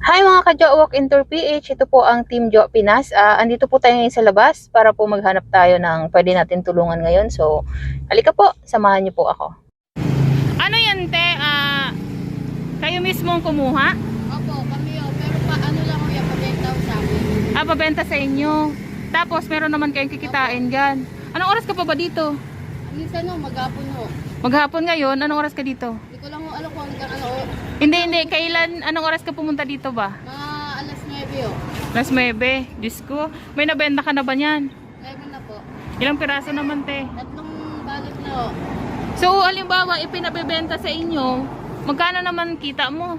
Hi mga ka-Jo Walk Inter PH, ito po ang Team Jo Pinas. Ah, andito po tayo ngayon sa labas para po maghanap tayo ng pwede natin tulungan ngayon. So, halika po, samahan niyo po ako. Ano yan, te? Ah, kayo mismo ang kumuha? Opo, kami o. Pero pa, ano lang yan, pabenta sa amin. Ah, pabenta sa inyo. Tapos, meron naman kayong kikitain dyan. Anong oras ka pa ba dito? Minsan o, magapon o. Maghapon ngayon, anong oras ka dito? Hindi ko lang o alam kung hanggang ano. Hindi, hindi. Kailan, anong oras ka pumunta dito ba? Mga alas 9 o. Las 9. Diyos ko, may nabenta ka na ba niyan? Meron na po. Ilang piraso naman, te? Tatlong balot na o. So, halimbawa, ipinabebenta sa inyo, magkano naman kita mo?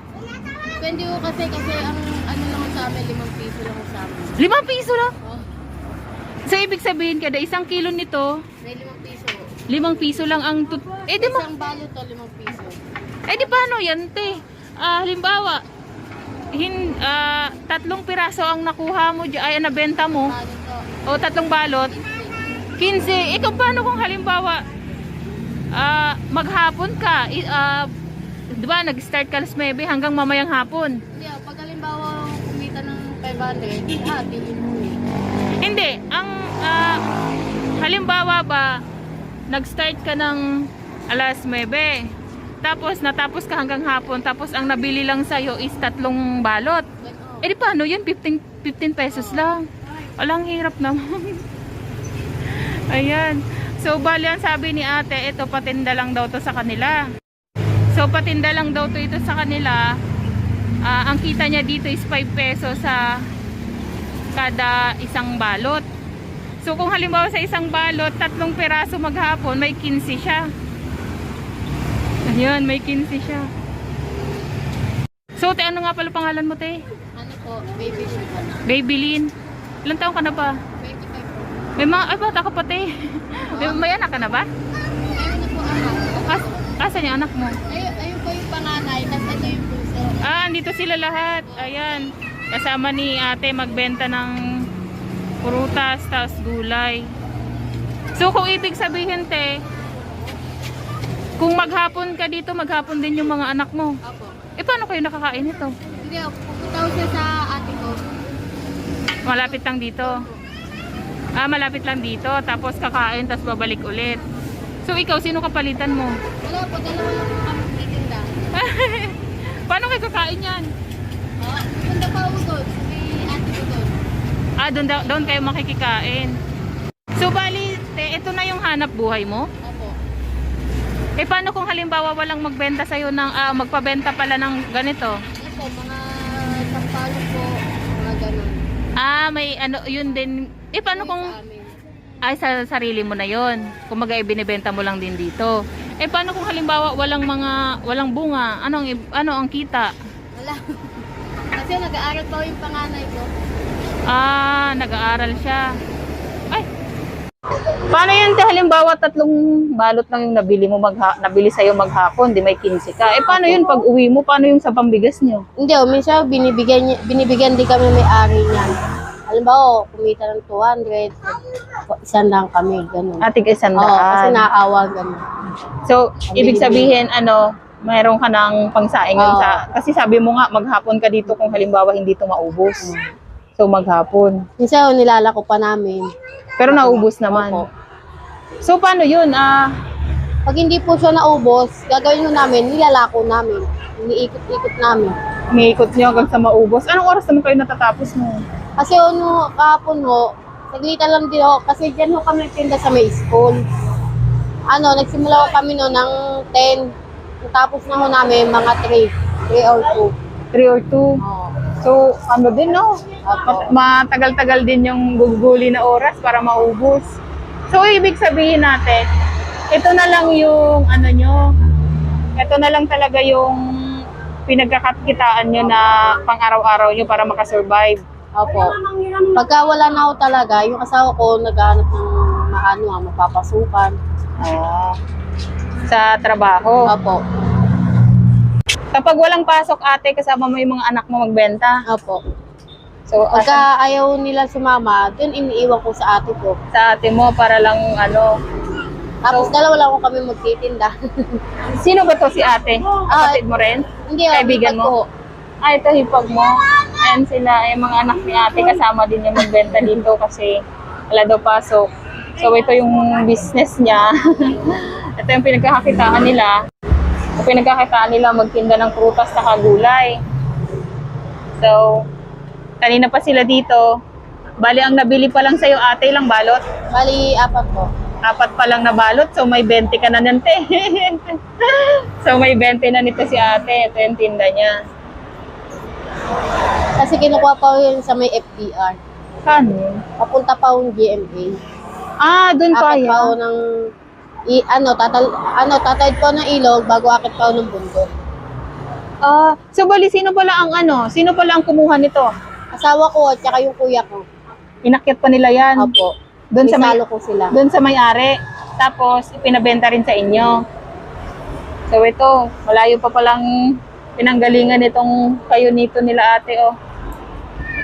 Depende o kasi, kasi ang ano lang sa amin, limang piso lang sa amin. Limang piso lang? Oh, So, ibig sabihin, kada isang kilo nito, may limang piso limang piso lang ang tut... Eh, di mo... Isang balot o, limang piso. Eh, di paano yan, te? Ah, halimbawa, hin, ah, tatlong piraso ang nakuha mo, dyan- ay, nabenta mo, o. tatlong balot, 15. Ikaw, paano kung halimbawa, ah, maghapon ka, i- ah, di ba, nag-start ka alas 9 hanggang mamayang hapon? Hindi o, pag halimbawa kumita ng 500, ha, tingin mo eh. Hindi, ang ah, halimbawa ba nag-start ka ng alas 9. Tapos natapos ka hanggang hapon, tapos ang nabili lang sa is tatlong balot. Eh di paano 'yun? 15 15 pesos lang. Walang hirap naman. Ayan. So bali ang sabi ni Ate, ito patinda lang daw to sa kanila. So patinda lang daw to ito sa kanila. Ah, ang kita niya dito is 5 pesos sa kada isang balot. So kung halimbawa sa isang balot, tatlong peraso maghapon, may 15 siya. Ayan, may 15 siya. So, te, ano nga pala pangalan mo, te? Ano po, baby shoe po. Babylin. Ilan taon ka na ba? 25 po. May mga, ay bata ka pa, te. may, may anak ka na ba? Ayun na po anak. Kas, kasan yung anak mo? Ayun, ayun po yung panganay, tapos ito yung puso. Ah, andito sila lahat. Ayan. Kasama ni ate magbenta ng prutas, tapos gulay. So, kung ibig sabihin, te, kung maghapon ka dito, maghapon din yung mga anak mo. Apo. Eh, paano kayo nakakain ito? Hindi, pupunta ko siya sa ate ko. Malapit lang dito. Ah, malapit lang dito. Tapos kakain, tapos babalik ulit. So, ikaw, sino kapalitan mo? Wala po, dalawa lang po kami titinda. paano kayo kakain yan? Oh, pupunta pa ako doon. May ate ko doon. Ah, doon, doon kayo makikikain. So, bali, te, ito na yung hanap buhay mo? Opo. Eh, paano kung halimbawa walang magbenta sa'yo ng, ah, magpabenta pala ng ganito? Ano po, mga sampalo po, mga ganun. Ah, may ano, yun din. Eh, paano kung, Sa amin. ay, sa sarili mo na yon Kung mag binibenta mo lang din dito. Eh, paano kung halimbawa walang mga, walang bunga? Anong, ano ang kita? Wala. Kasi nag-aaral pa yung panganay ko. Ah, nag-aaral siya. Paano yun, te? Halimbawa, tatlong balot lang yung nabili mo magha nabili sa'yo maghapon, di may 15 ka. Eh, paano yun pag uwi mo? Paano yung sa pambigas nyo? Hindi, oh, minsan binibigyan, niya- binibigyan din kami may-ari niyan. Halimbawa, oh, kumita ng 200, isang lang kami, ganun. Atig isang Oo, kasi daan. naawa, ganun. So, ibig sabihin, ano, mayroon ka ng pangsaing yun Oo. sa... Kasi sabi mo nga, maghapon ka dito kung halimbawa hindi ito maubos. So, maghapon. Minsan, nilalako pa namin. Pero naubos naman. Opo. So, paano yun? Ah, Pag hindi po siya naubos, gagawin mo namin, nilalako namin. Iniikot-ikot namin. umiikot nyo hanggang sa maubos. Anong oras naman kayo natatapos mo? Kasi ano, kahapon ho, saglitan lang din ho, kasi dyan ho kami nagtinda sa may school. Ano, nagsimula ho kami no ng 10. Tapos na ho namin mga 3. 3 or 3 or 2? 2. Oo. So, ano din, no? Matagal-tagal din yung guguli na oras para maubos. So, ibig sabihin natin, ito na lang yung, ano nyo, ito na lang talaga yung pinagkakakitaan nyo na pang-araw-araw nyo para makasurvive. Opo. Pagka wala na ho talaga, yung asawa ko naghahanap ng maano, ah, mapapasukan. Ah, sa trabaho. Opo. Kapag walang pasok ate, kasama mo yung mga anak mo magbenta. Opo. So, Pagka ayaw nila sumama, dun iniiwan ko sa ate ko. sa ate mo para lang ano, Tapos dalawa lang ko kami magtitinda. Sino ba to si ate? Kapatid mo rin? Hindi, oh, Kaibigan mo? Ah, ito hipag mo. Ayan sila, yung mga anak ni ate kasama din yung magbenta dito kasi wala daw pasok. So ito yung business niya. ito yung pinagkakakitaan nila. Yung pinagkakakitaan nila magtinda ng prutas sa gulay. So, kanina pa sila dito. Bali, ang nabili pa lang sa'yo ate lang balot. Bali, apat po. Apat pa lang na balot, so may 20 ka na nante. so may 20 na nito si ate. Ito yung tinda niya. Kasi kinukuha pa yun sa may FDR. Kano? Papunta pa yung GMA. Ah, dun pa Akit pa ako yan. ng i, ano, tatal, ano, tatawid ko ng ilog bago akit pa ng bundok. Ah, so bali, sino pala ang ano? Sino pala ang kumuha nito? Asawa ko at saka yung kuya ko. Inakyat pa nila yan. Opo. Doon sa may ko sila. doon sa may-ari. Tapos ipinabenta rin sa inyo. So ito, malayo pa palang pinanggalingan nitong kayo nito nila ate oh.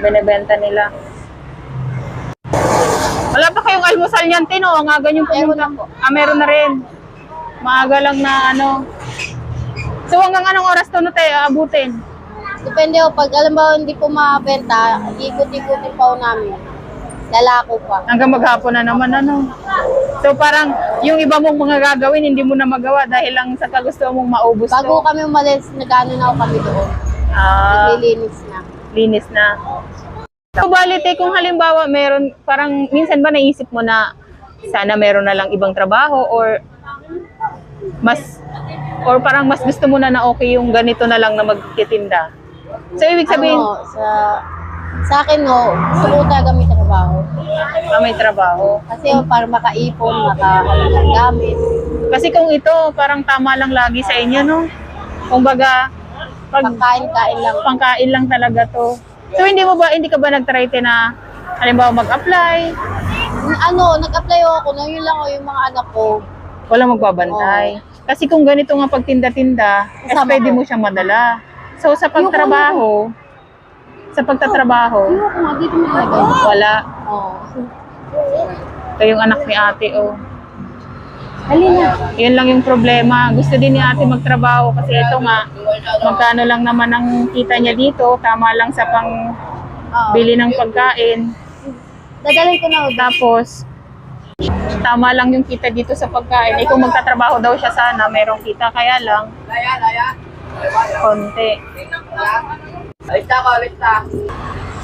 Binebenta nila. Wala pa kayong almusal niyan, Tino. Ang aga yung Meron pumunta. na po. Ah, meron na rin. Maaga lang na ano. So hanggang anong oras to no tayo aabutin? Depende po. Pag alam ba hindi po makabenta, ikot-ikutin pa ako namin. Lalako pa. Hanggang maghapon na naman ano. So parang yung iba mong mga gagawin hindi mo na magawa dahil lang sa kagusto mong maubos Bago to. kami umalis, nag-ano na ako kami doon. Ah, Naglilinis na. linis na. So bali te, kung halimbawa meron, parang minsan ba naisip mo na sana meron na lang ibang trabaho or mas or parang mas gusto mo na na okay yung ganito na lang na magtitinda. So ibig sabihin, Ano, sa, sa akin, no, gusto ko talaga may trabaho. ah, may trabaho. Kasi oh, para makaipon, makahalang gamit. Kasi kung ito, parang tama lang lagi sa inyo, no? Kung baga, pag Pagkain-kain lang. pangkain lang talaga to. So hindi mo ba, hindi ka ba nag-try te na, halimbawa mag-apply, Ano, nag-apply ako, no, yun lang oh, yung mga anak ko. wala magbabantay. Kasi kung ganito nga pagtinda-tinda, eh, Kasama pwede ko. mo siyang madala. So sa pagtrabaho, sa pagtatrabaho, Ayoko nga, dito mo talaga. wala. Oo. Ito yung anak ni ate, oh. Dali na. Yun lang yung problema. Gusto din ni ate magtrabaho kasi ito nga, magkano lang naman ang kita niya dito, tama lang sa pang Oo. bili ng pagkain. Dadalhin ko na ako. Tapos, tama lang yung kita dito sa pagkain. Eh kung magtatrabaho daw siya sana, merong kita. Kaya lang, konti.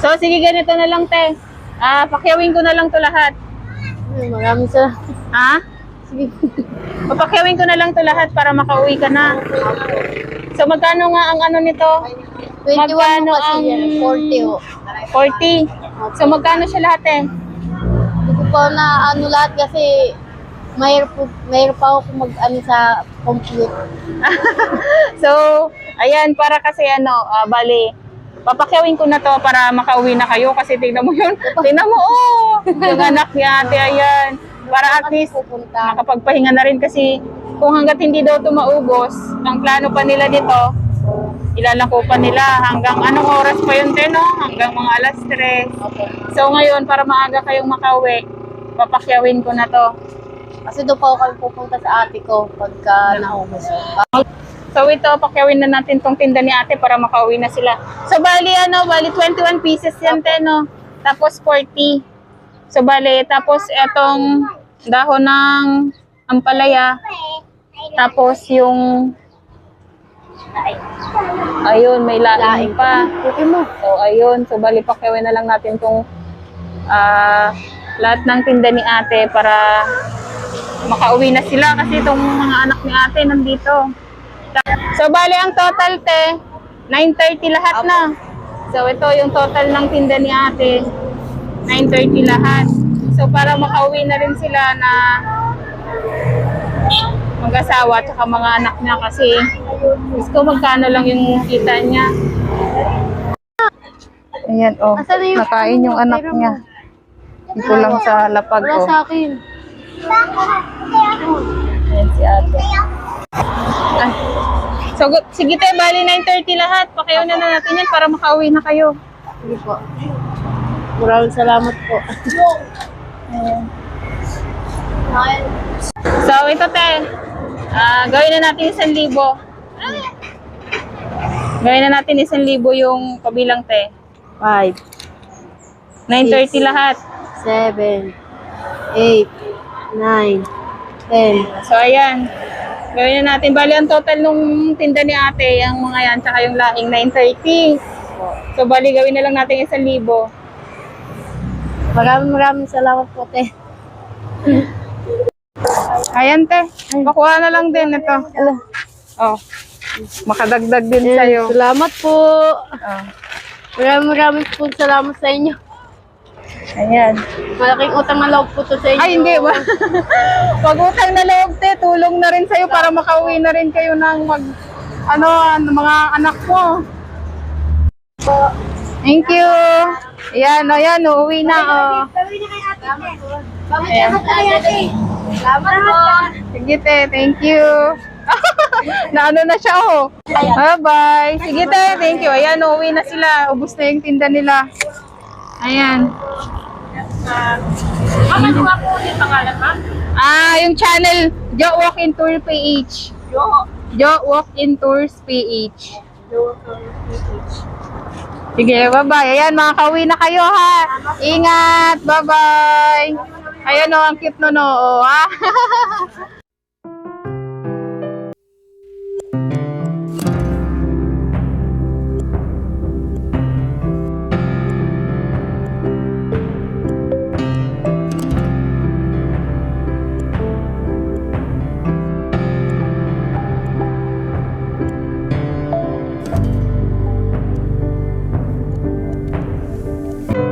So, sige, ganito na lang, te. Ah, pakyawin ko na lang to lahat. Maraming sa... Ha? Papakyawin ko na lang to lahat para makauwi ka na. So, magkano nga ang ano nito? 21 Magkano kasi ang- yan. 40 ho. 40. So, magkano siya lahat, eh? Hindi ko pa na ano lahat kasi mayroon po, mayroon pa ako mag ano sa computer. So, ayan, para kasi ano, ah, bali, papakyawin ko na to para makauwi na kayo kasi tingnan mo yun. Tingnan mo, oh! Yung anak ni ate, ayan. Para at least, pupunta. nakapagpahinga na rin kasi kung hanggat hindi daw ito maubos, ang plano pa nila dito, ilalako pa nila hanggang anong oras pa yun, te, no? Hanggang mga alas 3. Okay. So ngayon, para maaga kayong makauwi, papakyawin ko na to. Kasi doon pa ako kami pupunta sa ate ko pagka naubos. So ito, pakyawin na natin tong tinda ni ate para makauwi na sila. So bali ano, bali 21 pieces yan, te, no? Tapos 40. So bali, tapos etong dahon ng ampalaya. Tapos yung Ayun, may laing pa. So, ayun. So, bali pakyawin na lang natin tong ah, lahat ng tinda ni ate para makauwi na sila kasi itong mga anak ni ate nandito. So, bali ang total te, 9.30 lahat na. So, ito yung total ng tinda ni ate. 9.30 lahat. So, para makauwi na rin sila na mag-asawa at saka mga anak niya kasi gusto magkano lang yung kita niya. Ayan, oh. Nakain yung anak niya. Dito lang sa lapag, Wala oh. sa akin. Ayan si ate. So, sige tayo, bali 9.30 lahat. Pakiyaw na na natin yan para makauwi na kayo. Sige po. Maraming salamat po. So, ito te. Ah, gawin na natin isang libo. Gawin na natin isang libo yung kabilang te. 5, 9.30 lahat. 7, 8, 9, 10. So, ayan. Gawin na natin. Bali, ang total nung tinda ni ate, ang mga yan, tsaka yung laing 9.30. So, bali, gawin na lang natin isang libo. Maraming maraming salamat po, te. Ayan, te. Makuha na lang din ito. Oh. Makadagdag din sa'yo. Salamat po. Oh. Maraming maraming po salamat sa inyo. Ayan. Malaking utang na loob po to sa inyo. Ay, hindi ba? Pag utang na loob, te, tulong na rin sa'yo para makauwi na rin kayo ng mag, ano, ano, mga anak mo. Thank you. Ayan, ayan, uuwi na, oh. Gawin na kay ate. Ayan. na kay ate. Salamat po. Sige, te, thank you. Naano na siya, oh. Bye-bye. Sige, te, thank you. Ayan, uuwi na sila. Ubus na yung tinda nila. Ayan. Mama, di ba po yung pangalan, ma'am? Ah, yung channel, Jo Walk-in Tour PH. Jo. Jo Walk-in Tours PH. Jo. Sige, bye-bye. Ayan, mga na kayo, ha? Ingat. Bye-bye. Ayan, oh, ang cute no, no. Oh, ha?